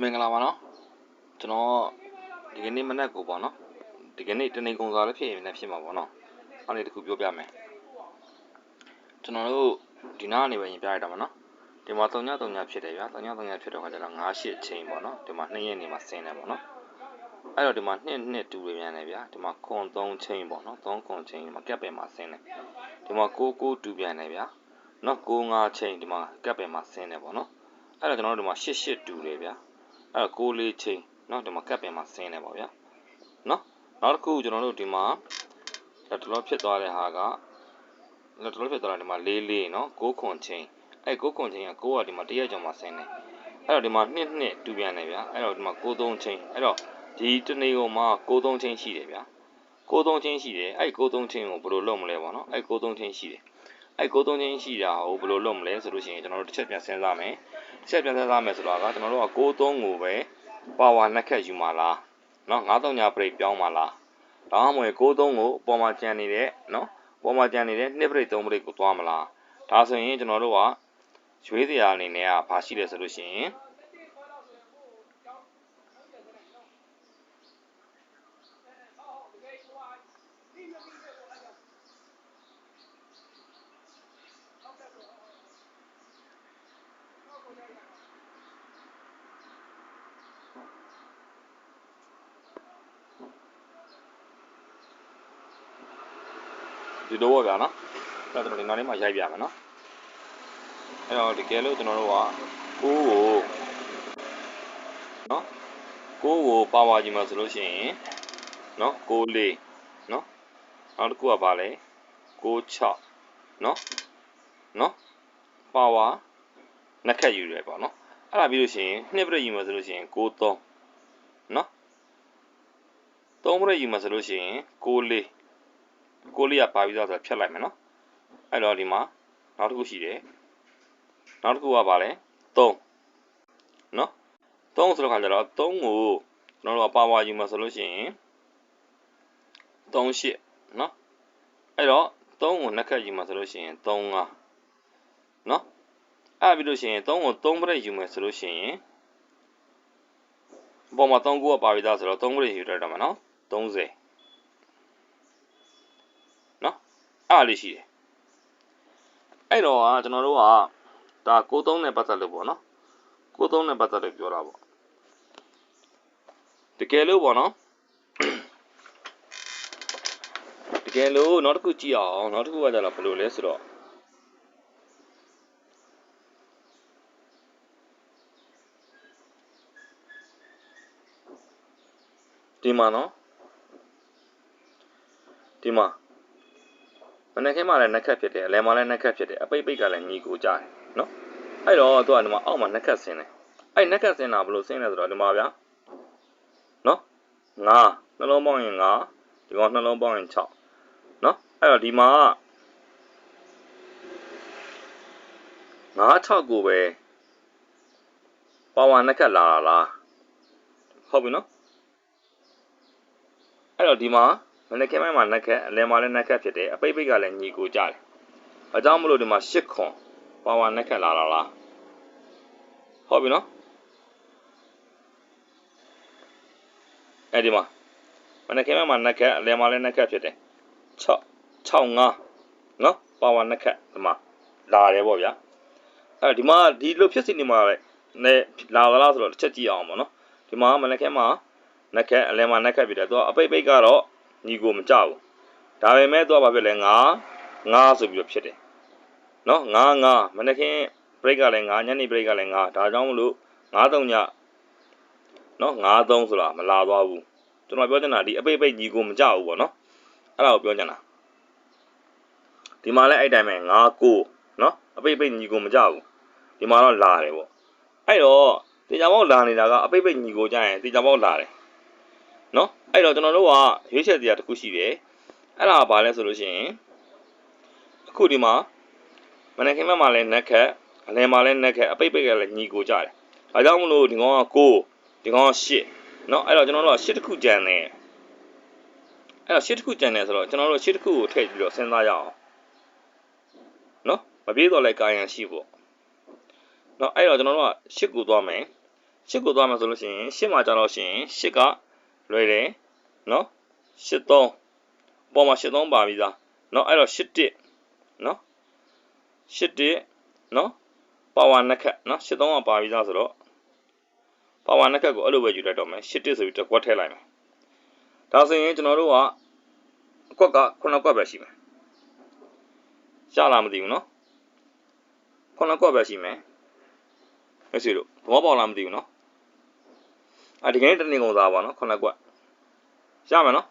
မင်္ဂလာပါနော်ကျွန်တော်ဒီကနေ့မနက်ကိုပေါ့နော်ဒီကနေ့တနေကုန်စာလည်းဖြစ်ရင်လည်းဖြစ်မှာပေါ့နော်အဲ့ဒီတခုပြောပြမယ်ကျွန်တော်တို့ဒီနားကနေပဲရင်ပြရတာပေါ့နော်ဒီမှာ3ည3ညဖြစ်တယ်ဗျာ3ည3ညဖြစ်တော့ခါကျတော့9 8ချိန်ပေါ့နော်ဒီမှာ2ရက်နေမှာဆင်းတယ်ပေါ့နော်အဲ့တော့ဒီမှာ2 2တူတွေပြန်တယ်ဗျာဒီမှာခွန်3ချိန်ပေါ့နော်3ခွန်ချိန်ဒီမှာကက်ပယ်မှာဆင်းတယ်ဒီမှာ6 9တူပြန်တယ်ဗျာနော်9 5ချိန်ဒီမှာကက်ပယ်မှာဆင်းတယ်ပေါ့နော်အဲ့တော့ကျွန်တော်တို့ဒီမှာ8 8တူတယ်ဗျာ အဲ့တော့6လေးချိန်เนาะဒီမှာကပ်ပင်မှာဆင်းနေပါဗျာเนาะနောက်တစ်ခုကျွန်တော်တို့ဒီမှာလက်တလောဖြစ်သွားတဲ့ဟာကလက်တလောဖြစ်သွားတာဒီမှာလေးလေးเนาะ6ခွန်ချိန်အဲ့6ခွန်ချိန်က6ကဒီမှာတရက်ကျော်မှာဆင်းနေအဲ့တော့ဒီမှာ2နှစ်တူပြန်နေဗျာအဲ့တော့ဒီမှာ6 3ချိန်အဲ့တော့ဒီတနေ့ကုန်မှာ6 3ချိန်ရှိတယ်ဗျာ6 3ချင်းရှိတယ်အဲ့6 3ချင်းကိုဘယ်လိုလုပ်မလဲပေါ့နော်အဲ့6 3ချင်းရှိတယ်အဲ့6 3ချင်းရှိတာကိုဘယ်လိုလုပ်မလဲဆိုလို့ရှိရင်ကျွန်တော်တို့တစ်ချက်ပြန်စဉ်းစားမယ်တစ် ချက်ပြန်ဆက်စားမယ်ဆိုတော့ကကျွန်တော်တို့က6သုံးကိုပဲပါဝါနှစ်ခက်ယူမှာလားနော်9သုံးညာပြိတ်ပြောင်းမှာလားဒါမှမဟုတ်6သုံးကိုအပေါ်မှာကျန်နေတဲ့နော်ပေါ်မှာကျန်နေတဲ့2ပြိတ်3ပြိတ်ကိုသွားမလားဒါဆိုရင်ကျွန်တော်တို့ကရွေးစရာအနေနဲ့ကဘာရှိလဲဆိုလို့ရှိရင် ဒီလိုပေါ့ဗျာနော်အဲ့တော့ကျွန်တော်ဒီနောက်လေးမှာရိုက်ပြမယ်နော်အဲ့တော့တကယ်လို့ကျွန်တော်တို့ကကိုးကိုနော်ကိုးကိုပါဝါကြီးမှာဆိုလို့ရှိရင်နော်ကိုးလေးနော်နောက်တစ်ခုကပါလဲကိုး6နော်နော်ပါဝါနှစ်ခက်ယူတယ်ပေါ့နော်အဲ့ဒါပြီးလို့ရှိရင်နှစ်ပြည့်ယူမှာဆိုလို့ရှိရင်ကိုး3နော်3ပြည့်ယူမှာဆိုလို့ရှိရင်ကိုးလေး ကိုလေးကပါပြီးသားဆိုတော့ဖြတ်လိုက်မယ်နော်အဲ့တော့ဒီမှာနောက်တစ်ခုရှိတယ်နောက်တစ်ခုကပါလဲ3နော်3ဆိုတော့ခါကျတော့3ကိုကျွန်တော်တို့ကပါဝါယူမှာဆိုလို့ရှိရင်3 8နော်အဲ့တော့3ကိုနှစ်ခက်ယူမှာဆိုလို့ရှိရင်3 5နော်အဲ့ပြီးလို့ရှိရင်3ကို3ပြည့်ယူမယ်ဆိုလို့ရှိရင်အပေါ်မှာ3ခုကပါပြီးသားဆိုတော့3ပြည့်ယူတတ်တာမှာနော်30 အားလေးရှိတယ်အဲ့တော့ကကျွန်တော်တို့ကဒါ63နဲ့ပတ်သက်လို့ပေါ့နော်63နဲ့ပတ်သက်လို့ပြောတာပေါ့တကယ်လို့ပေါ့နော်တကယ်လို့နောက်တစ်ခုကြည့်အောင်နောက်တစ်ခုကကြတော့ဘယ်လိုလဲဆိုတော့ဒီမှာနော်ဒီမှာ မနက်ခင်းမှလည်းနှက်ခတ်ဖြစ်တယ်အလယ်မှလည်းနှက်ခတ်ဖြစ်တယ်အပိတ်ပိတ်ကလည်းညီကိုကြတယ်နော်အဲ့တော့သူကဒီမှာအောက်မှာနှက်ခတ်ဆင်းတယ်အဲ့နှက်ခတ်ဆင်းတာဘယ်လိုဆင်းလဲဆိုတော့ဒီမှာဗျာနော်9နှလုံးပေါင်းရင်9ဒီကောင်နှလုံးပေါင်းရင်6နော်အဲ့တော့ဒီမှာ9 6ကိုပဲပါဝါနှက်ခတ်လာတာလားဟုတ်ပြီနော်အဲ့တော့ဒီမှာ မနက်ခင်းပိုင်းမှာနက်ခက်အလယ်မှာလည်းနက်ခက်ဖြစ်တယ်အပိတ်ပိတ်ကလည်းညီကိုကြတယ်။အကြောင်းမလို့ဒီမှာ၈ခွန်ပါဝါနက်ခက်လာတာလားဟုတ်ပြီနော်အဲ့ဒီမှာမနက်ခင်းပိုင်းမှာနက်ခက်အလယ်မှာလည်းနက်ခက်ဖြစ်တယ်6 65နော်ပါဝါနက်ခက်ဒီမှာလာတယ်ပေါ့ဗျာအဲ့ဒီမှာဒီလိုဖြစ်စီနေမှာလည်းနဲလာသလားဆိုတော့တစ်ချက်ကြည့်အောင်ပေါ့နော်ဒီမှာမနက်ခင်းမှာနက်ခက်အလယ်မှာနက်ခက်ဖြစ်တယ်သူကအပိတ်ပိတ်ကတော့ ညီကိုမကြဘူးဒါပေမဲ့သူကဘာဖြစ်လဲငါငါဆိုပြီးတော့ဖြစ်တယ်နော်ငါငါမနေ့ခင် break ကလည်းငါညနေ break ကလည်းငါဒါကြောင့်မလို့ငါသုံးညနော်ငါသုံးဆိုတာမလာသွားဘူးကျွန်တော်ပြောချင်တာဒီအပိတ်ပိတ်ညီကိုမကြဘူးပေါ့နော်အဲ့ဒါကိုပြောချင်တာဒီမှာလည်းအဲ့တိုင်းပဲငါကိုနော်အပိတ်ပိတ်ညီကိုမကြဘူးဒီမှာတော့လာတယ်ပေါ့အဲ့တော့တေချာပေါက်လာနေတာကအပိတ်ပိတ်ညီကိုကြရင်တေချာပေါက်လာတယ် နော်အဲ့တော့ကျွန်တော်တို့ကရွေးချယ်စရာတစ်ခုရှိတယ်အဲ့ဒါကဘာလဲဆိုလို့ရှိရင်အခုဒီမှာမနက်ခင်းဘက်မှာလည်းနက်ခက်အလယ်မှာလည်းနက်ခက်အပိတ်ပိတ်ကလည်းညီကိုကြတယ်ဒါကြောင့်မလို့ဒီကောင်က9ဒီကောင်က10နော်အဲ့တော့ကျွန်တော်တို့က10တစ်ခုကြံတယ်အဲ့တော့10တစ်ခုကြံတယ်ဆိုတော့ကျွန်တော်တို့10တစ်ခုကိုထည့်ပြီးတော့စဉ်းစားရအောင်နော်မပြေတော့လဲကာယံရှိဖို့နော်အဲ့တော့ကျွန်တော်တို့က10ကိုသွားမယ်10ကိုသွားမယ်ဆိုလို့ရှိရင်10မှာကျတော့ရှင်10က လွယ်တယ်နော်ရှစ်သုံးအပေါ်မှာရှစ်သုံးပါပြီးသားနော်အဲ့တော့ရှစ်တစ်နော်ရှစ်တစ်နော်ပါဝါနှစ်ခက်နော်ရှစ်သုံးကပါပြီးသားဆိုတော့ပါဝါနှစ်ခက်ကိုအဲ့လိုပဲယူလိုက်တော့မယ်ရှစ်တစ်ဆိုပြီးတစ်ခွက်ထည့်လိုက်မယ်ဒါဆိုရင်ကျွန်တော်တို့ကအခွက်ကခုနှစ်ခွက်ပဲရှိမယ်ရလားမသိဘူးနော်ခုနှစ်ခွက်ပဲရှိမယ်အဲ့စီလို့သဘောပေါက်လားမသိဘူးနော် အဒီကနေ့တနင်္ဂနွေသားပါနော်ခုနှစ်ကွက်ရမယ်နော်